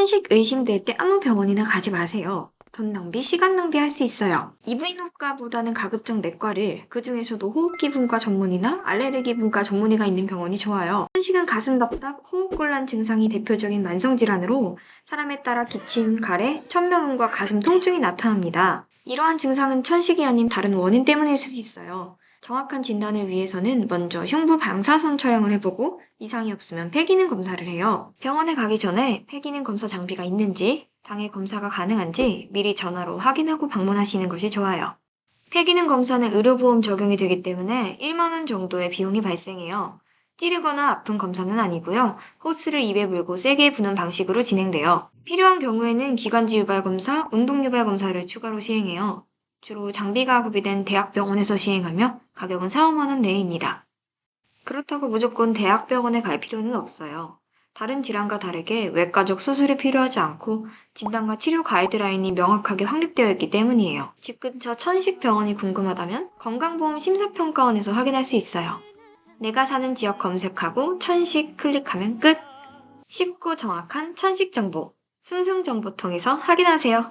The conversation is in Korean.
천식 의심될 때 아무 병원이나 가지 마세요. 돈 낭비, 시간 낭비할 수 있어요. 이브인후과보다는 가급적 내과를 그 중에서도 호흡기분과 전문의나 알레르기분과 전문의가 있는 병원이 좋아요. 천식은 가슴 답답, 호흡곤란 증상이 대표적인 만성 질환으로 사람에 따라 기침, 가래, 천명음과 가슴 통증이 나타납니다. 이러한 증상은 천식이 아닌 다른 원인 때문일 수도 있어요. 정확한 진단을 위해서는 먼저 흉부 방사선 촬영을 해보고 이상이 없으면 폐기능 검사를 해요. 병원에 가기 전에 폐기능 검사 장비가 있는지, 당해 검사가 가능한지 미리 전화로 확인하고 방문하시는 것이 좋아요. 폐기능 검사는 의료보험 적용이 되기 때문에 1만원 정도의 비용이 발생해요. 찌르거나 아픈 검사는 아니고요. 호스를 입에 물고 세게 부는 방식으로 진행돼요. 필요한 경우에는 기관지 유발 검사, 운동 유발 검사를 추가로 시행해요. 주로 장비가 구비된 대학병원에서 시행하며 가격은 4, 5만 원 내외입니다. 그렇다고 무조건 대학병원에 갈 필요는 없어요. 다른 질환과 다르게 외과적 수술이 필요하지 않고 진단과 치료 가이드라인이 명확하게 확립되어 있기 때문이에요. 집 근처 천식병원이 궁금하다면 건강보험 심사평가원에서 확인할 수 있어요. 내가 사는 지역 검색하고 천식 클릭하면 끝! 쉽고 정확한 천식 정보, 승승정보통에서 확인하세요.